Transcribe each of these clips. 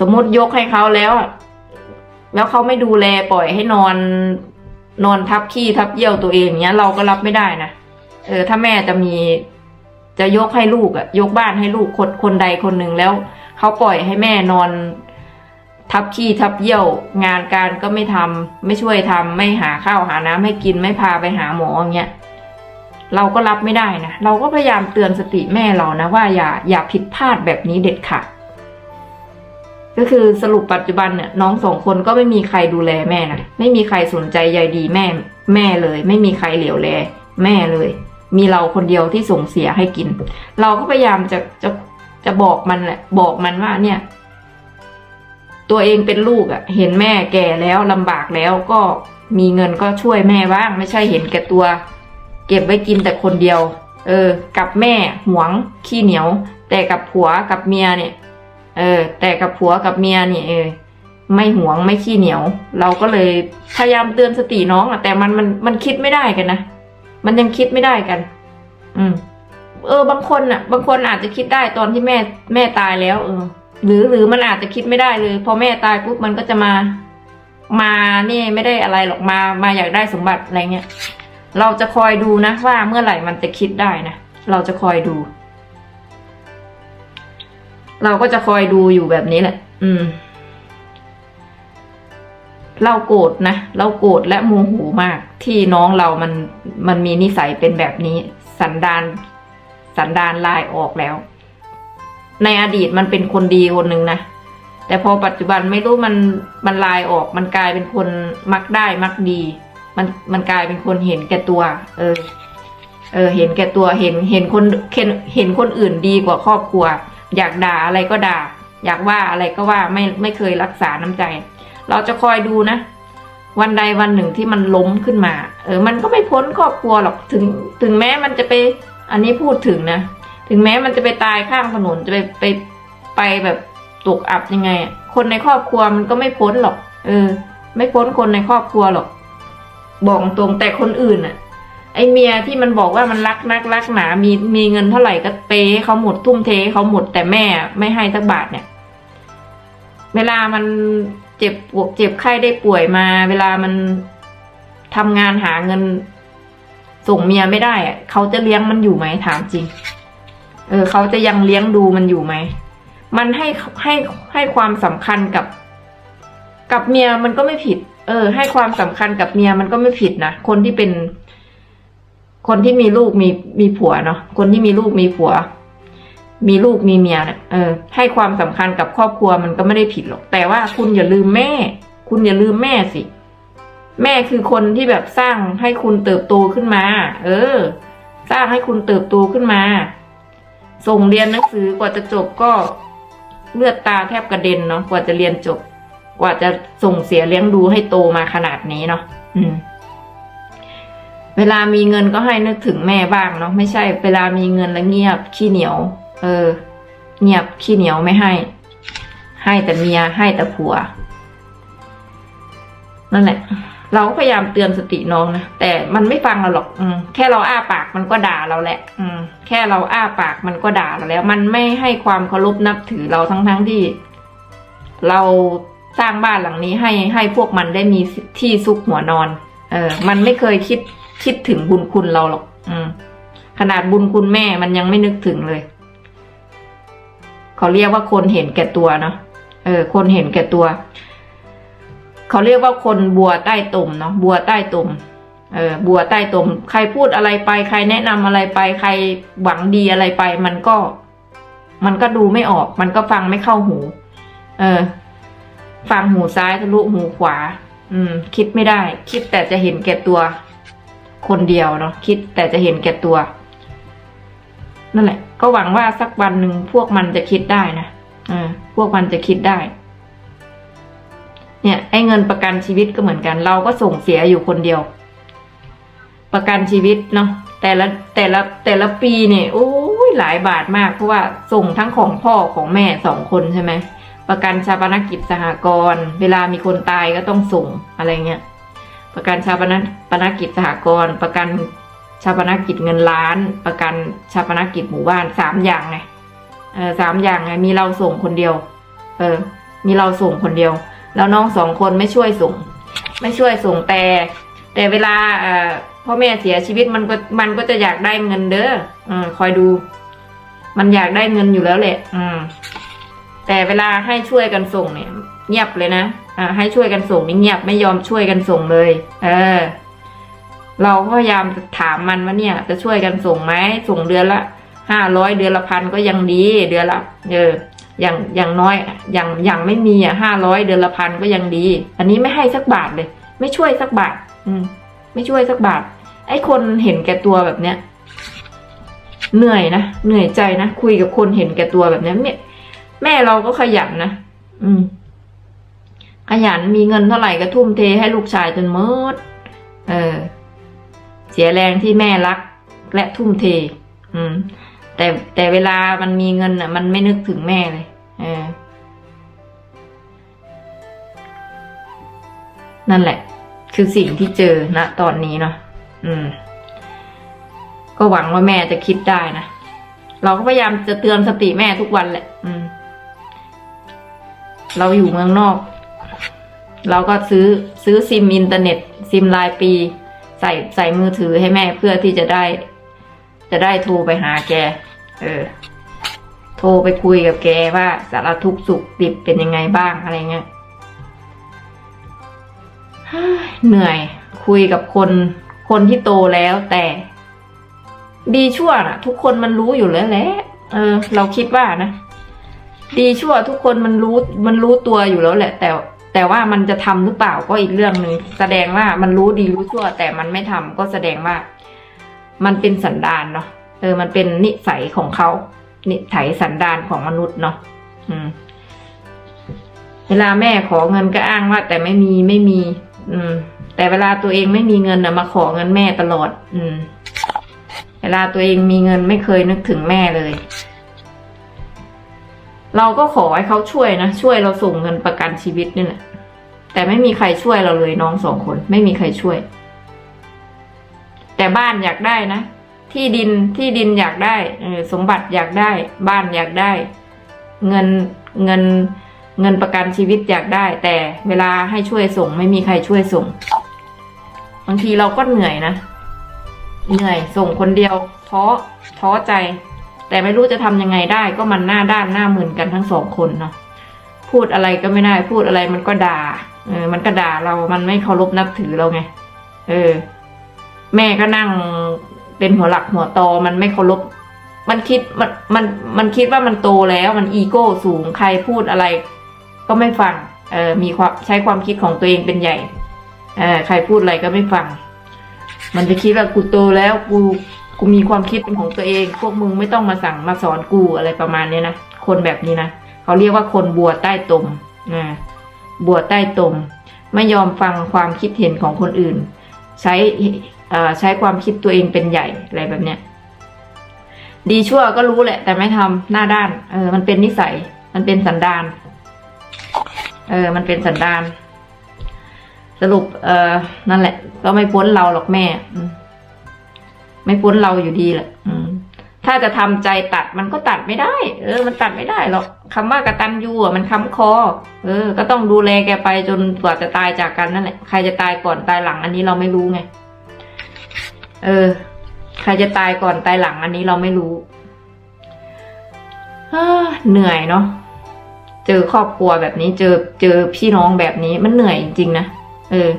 สมมติยกให้เขาแล้ว แล้วเขาไม่ดูแลปล่อยให้นอน นอนทับขี้ทับเยี่ยวตัวเองเนี้ย เราก็รับไม่ได้นะเออ ถ้าแม่จะมี จะยกให้ลูกอะยกบ้านให้ลูกคนคนใดคนหนึ่งแล้วเขาปล่อยให้แม่นอน ทับขี้ทับเยี่ยว งานการก็ไม่ทำไม่ช่วยทำไม่หาข้าวหาน้ำให้กินไม่พาไปหาหมออย่างเงี้ยเราก็รับไม่ได้นะ เราก็พยายามเตือนสติแม่เรานะว่าอย่าอย่าผิดพลาดแบบนี้เด็ดขาด ก็คือสรุปปัจจุบันเนี่ยน้องสองคนก็ไม่มีใครดูแลแม่นะไม่มีใครสนใจใยดีแม่แม่เลย ไม่มีใครเหลียวแลแม่เลย มีเราคนเดียวที่ส่งเสียให้กิน เราก็พยายามจะจะจะบอกมันแหละ บอกมันว่าเนี่ย ตัวเองเป็นลูกอะ่ะ เห็นแม่แก่แล้วลำบากแล้วก็มีเงินก็ช่วยแม่บ้าง ไม่ใช่เห็นแก่ตัว เก็บไว้กินแต่คนเดียว เออ กับแม่หวงขี้เหนียว แต่กับผัวกับเมียเนี่ย เออ แต่กับผัวกับเมียนี่เออ ไม่หวงไม่ขี้เหนียว เราก็เลยพยายามเตือนสติน้องอะแต่มันมันมันคิดไม่ได้กันนะ มันยังคิดไม่ได้กัน อืม เออ บางคนอะบางคนอาจจะคิดได้ตอนที่แม่แม่ตายแล้ว เออ หรือหรือมันอาจจะคิดไม่ได้เลย พอแม่ตายปุ๊บมันก็จะมา มาเนี่ยไม่ได้อะไรหรอกมา มาอยากได้สมบัติอะไรเงี้ยเราจะคอยดูนะว่าเมื่อไหร่มันจะคิดได้นะ เราจะคอยดู เราก็จะคอยดูอยู่แบบนี้แหละ อืม เราโกรธนะ เราโกรธและโมโหมาก ที่น้องเรามันมันมีนิสัยเป็นแบบนี้ สันดาน สันดานลายออกแล้ว ในอดีตมันเป็นคนดีคนหนึ่งนะ แต่พอปัจจุบันไม่รู้มันมันลายออก มันกลายเป็นคนมักได้มักดี มันมันกลายเป็นคนเห็นแก่ตัว เออ เออ เห็นแก่ตัว เห็น เห็นคนเห็นเห็นคนอื่นดีกว่าครอบครัว อยากด่าอะไรก็ด่า อยากว่าอะไรก็ว่าไม่ไม่เคยรักษาน้ำใจ เราจะคอยดูนะ วันใดวันหนึ่งที่มันล้มขึ้นมา เออ มันก็ไม่พ้นครอบครัวหรอกถึง ถึงแม้มันจะไป อันนี้พูดถึงนะถึงแม้มันจะไปตายข้างถนนจะไปไปไปแบบตกอับยังไง คนในครอบครัวมันก็ไม่พ้นหรอก เออ ไม่พ้นคนในครอบครัวหรอกบอกตรงแต่คนอื่นอะ ไอเมียที่มันบอกว่ามันรักนักรักหนา มีมีเงินเท่าไหร่ก็เปให้เขาหมดทุ่มเทเขาหมดแต่แม่ไม่ให้สักบาทเนี่ย เวลามันเจ็บปวดเจ็บไข้ได้ป่วยมา เวลามันทำงานหาเงิน ส่งเมียไม่ได้อะเขาจะเลี้ยงมันอยู่ไหมถามจริง เออเขาจะยังเลี้ยงดูมันอยู่ไหมมันให้ให้ให้ความสำคัญกับ กับเมียมันก็ไม่ผิด เออ ให้ความสำคัญกับเมียมันก็ไม่ผิดนะคนที่เป็น คนที่มีลูกมีมีผัวเนาะคนที่มีลูกมีผัว มีลูกมีเมียเนี่ยเออให้ความสำคัญกับครอบครัวมันก็ไม่ได้ผิดหรอก แต่ว่าคุณอย่าลืมแม่ คุณอย่าลืมแม่สิ แม่คือคนที่แบบสร้างให้คุณเติบโตขึ้นมา เออ สร้างให้คุณเติบโตขึ้นมา ส่งเรียนหนังสือกว่าจะจบก็เลือดตาแทบกระเด็นเนาะกว่าจะเรียนจบ กว่าจะส่งเสียเลี้ยงดูให้โตมาขนาดนี้เนาะอืม เวลามีเงินก็ให้นึกถึงแม่บ้างเนาะไม่ใช่ เวลามีเงินแล้วเงียบขี้เหนียว เออ เงียบขี้เหนียวไม่ให้ ให้แต่เมียให้แต่ผัว นั่นแหละ เราก็พยายามเตือนสติน้องนะแต่มันไม่ฟังเราหรอก อืมแค่เราอ้าปากมันก็ด่าเราแหละ อืม แค่เราอ้าปากมันก็ด่าเราแล้ว มันไม่ให้ความเคารพนับถือเราทั้งทั้งที่ เราสร้างบ้านหลังนี้ให้ให้พวกมันได้มีที่ซุกหัวนอน เออ มันไม่เคยคิด คิดถึงบุญคุณเราหรอก อืม ขนาดบุญคุณแม่มันยังไม่นึกถึงเลยเขาเรียกว่าคนเห็นแก่ตัวเนาะเออ คนเห็นแก่ตัว เขาเรียกว่าคนบัวใต้ตุ่มเนาะบัวใต้ตุ่มเออบัวใต้ตุ่มใครพูดอะไรไป ใครแนะนำอะไรไป ใครหวังดีอะไรไป มันก็ มันก็ดูไม่ออก มันก็ฟังไม่เข้าหู เออ ฟังหูซ้ายทะลุหูขวา อืม คิดไม่ได้ คิดแต่จะเห็นแก่ตัว คนเดียวเนาะคิดแต่จะเห็นแก่ตัว นั่นแหละ ก็หวังว่าสักวันหนึ่งพวกมันจะคิดได้นะเออพวกมันจะคิดได้ เนี่ย ไอ้เงินประกันชีวิตก็เหมือนกัน เราก็ส่งเสียอยู่คนเดียว ประกันชีวิตเนาะแต่ละแต่ละแต่ละปีเนี่ยโอ้ยหลายบาทมาก เพราะว่าส่งทั้งของพ่อของแม่สองคนใช่ไหมประกันชาปนกิจสหกรณ์เวลามีคนตายก็ต้องส่งอะไรเงี้ย ประกันชาปนปนกิจสหกรณ์ประกันชาปนกิจเงินล้าน ประกันชาปนกิจหมู่บ้านสามอย่างไงเออสามอย่างไงมีเราส่งคนเดียว เออ มีเราส่งคนเดียว แล้วน้องสองคนไม่ช่วยส่ง ไม่ช่วยส่งแต่ แต่เวลาเอ่อพ่อแม่เสียชีวิตมันก็มันก็จะอยากได้เงินเด้ออืมคอยดู มันอยากได้เงินอยู่แล้วแหละ อืมแต่เวลาให้ช่วยกันส่งเนี่ย เงียบเลยนะ ให้ช่วยกันส่งนี่เงียบไม่ยอมช่วยกันส่งเลย เออ เราพยายามจะถามมันว่าเนี่ย จะช่วยกันส่งไหมส่งเดือนละห้าร้อยเดือนละพันก็ยังดีเดือนละเอออย่างอย่างน้อยอย่างอย่างไม่มีอะห้าร้อยเดือนละพันก็ยังดี อันนี้ไม่ให้สักบาทเลย ไม่ช่วยสักบาท อืม ไม่ช่วยสักบาท ไอ้คนเห็นแก่ตัวแบบเนี้ยเหนื่อยนะเหนื่อยใจนะคุยกับคนเห็นแก่ตัวแบบเนี้ยแม่แม่เราก็ขยันนะอืม ขยันมีเงินเท่าไหร่ก็ทุ่มเทให้ลูกชายจนหมดเออ เสียแรงที่แม่รักและทุ่มเท อืม แต่แต่เวลามันมีเงินอะ มันไม่นึกถึงแม่เลย เออ นั่นแหละ คือสิ่งที่เจอณตอนนี้เนาะอืม ก็หวังว่าแม่จะคิดได้นะเราก็พยายามจะเตือนสติแม่ทุกวันแหละ อืม เราอยู่เมืองนอก เราก็ซื้อซื้อซิมอินเทอร์เน็ต ซิมรายปี ใส่ใส่มือถือให้แม่เพื่อที่จะได้ จะได้โทรไปหาแก เออ โทรไปคุยกับแกว่าสารทุกข์สุขดิบเป็นยังไงบ้างอะไรเงี้ยเหนื่อยคุยกับคนคนที่โตแล้วแต่ ดีชั่วนะทุกคนมันรู้อยู่แล้วแหละเออ เราคิดว่านะ ดีชั่วทุกคนมันรู้มันรู้ตัวอยู่แล้วแหละ แต่ แต่ว่ามันจะทำหรือเปล่าก็อีกเรื่องหนึ่งแสดงว่ามันรู้ดีรู้ชั่ว แต่มันไม่ทำก็แสดงว่า มันเป็นสันดานเนาะเออ มันเป็นนิสัยของเขานิสัยสันดานของมนุษย์เนาะอืม เวลาแม่ขอเงินก็อ้างว่า แต่ไม่มีไม่มี อืม แต่เวลาตัวเองไม่มีเงินนะมาขอเงินแม่ตลอด อืม เวลาตัวเองมีเงินไม่เคยนึกถึงแม่เลย เราก็ขอให้เขาช่วยนะ ช่วยเราส่งเงินประกันชีวิตนี่แหละแต่ไม่มีใครช่วยเราเลยน้องสองคน ไม่มีใครช่วย แต่บ้านอยากได้นะ ที่ดินที่ดินอยากได้อสมบัติอยากได้ บ้านอยากได้ เงินเงินเงินประกันชีวิตอยากได้ แต่เวลาให้ช่วยส่ง ไม่มีใครช่วยส่งบางทีเราก็เหนื่อยนะ เหนื่อยส่งคนเดียวท้อท้อใจ แต่ไม่รู้จะทำยังไงได้ก็มันหน้าด้านหน้ามึนกันทั้งสองคนเนาะพูดอะไรก็ไม่ได้พูดอะไรมันก็ด่าเออ มันก็ด่าเรามันไม่เคารพนับถือเราไง เออ แม่ก็นั่งเป็นหัวหลักหัวตอมันไม่เคารพมันคิดมันมันมันคิดว่ามันโตแล้ว มันอีโก้สูงใครพูดอะไร ก็ไม่ฟัง เออมีความใช้ความคิดของตัวเองเป็นใหญ่เออใครพูดอะไรก็ไม่ฟัง มันจะคิดว่ากูโตแล้วกู กูมีความคิดเป็นของตัวเอง พวกมึงไม่ต้องมาสั่งมาสอนกูอะไรประมาณเนี้ยนะ คนแบบนี้นะ เขาเรียกว่าคนบัวใต้ตมนะบัวใต้ตม ไม่ยอมฟังความคิดเห็นของคนอื่น ใช้ใช้ความคิดตัวเองเป็นใหญ่อะไรแบบเนี้ย ดีชั่วก็รู้แหละ แต่ไม่ทำหน้าด้าน เออ มันเป็นนิสัย มันเป็นสันดาน เออ มันเป็นสันดาน สรุป เออนั่นแหละ ก็ไม่พ้นเราหรอกแม่ ไม่พ้นเราอยู่ดีแหละอืมถ้าจะทำใจตัดมันก็ตัดไม่ได้ เออ มันตัดไม่ได้หรอกคำว่ากตัญญูอะมันค้ำคอ เออ ก็ต้องดูแลแกไปจนกว่าจะตายจากกันนั่นแหละ ใครจะตายก่อนตายหลังอันนี้เราไม่รู้ไง เออ ใครจะตายก่อนตายหลังอันนี้เราไม่รู้เฮ้อเหนื่อยเนาะ เจอครอบครัวแบบนี้ เจอเจอพี่น้องแบบนี้มันเหนื่อยจริงๆนะ เออ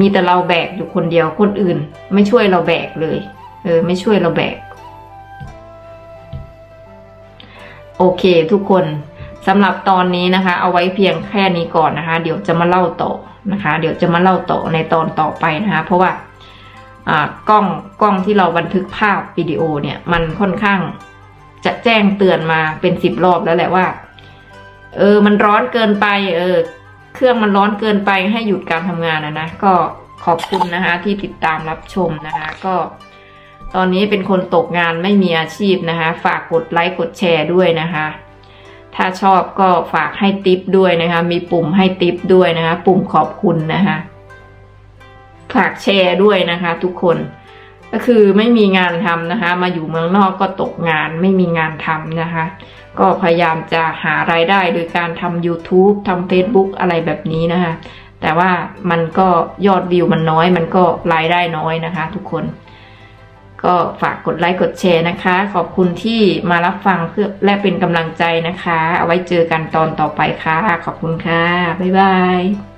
มีแต่เราแบกอยู่คนเดียวคนอื่น ไม่ช่วยเราแบกเลย เออ ไม่ช่วยเราแบก โอเคทุกคนสำหรับตอนนี้นะคะ เอาไว้เพียงแค่นี้ก่อนนะคะ เดี๋ยวจะมาเล่าต่อนะคะ เดี๋ยวจะมาเล่าต่อในตอนต่อไปนะคะ เพราะว่าอ่ากล้องกล้องที่เราบันทึกภาพวิดีโอเนี่ย มันค่อนข้างจะแจ้งเตือนมาเป็นสิบรอบแล้วแหละว่า เออ มันร้อนเกินไป เออ เครื่องมันร้อนเกินไปให้หยุดการทำงานนะนะ ก็ขอบคุณนะคะที่ติดตามรับชมนะคะ ก็ ตอนนี้เป็นคนตกงานไม่มีอาชีพนะคะ ฝากกดไลค์กดแชร์ด้วยนะคะ ถ้าชอบก็ฝากให้ติปด้วยนะคะ มีปุ่มให้ติปด้วยนะคะ ปุ่มขอบคุณนะคะ ฝากแชร์ด้วยนะคะ ทุกคน ก็คือไม่มีงานทำนะคะ มาอยู่เมืองนอกก็ตกงานไม่มีงานทำนะคะ ก็พยายามจะหารายได้โดยการทำ YouTube ทำ Facebook อะไรแบบนี้นะคะ แต่ว่ามันก็ยอดวิวมันน้อย มันก็รายได้น้อยนะคะ ทุกคน ก็ฝากกดไลค์กดแชร์นะคะ ขอบคุณที่มารับฟังเพื่อและเป็นกำลังใจนะคะ เอาไว้เจอกันตอนต่อไปค่ะ ขอบคุณค่ะ บ๊ายบาย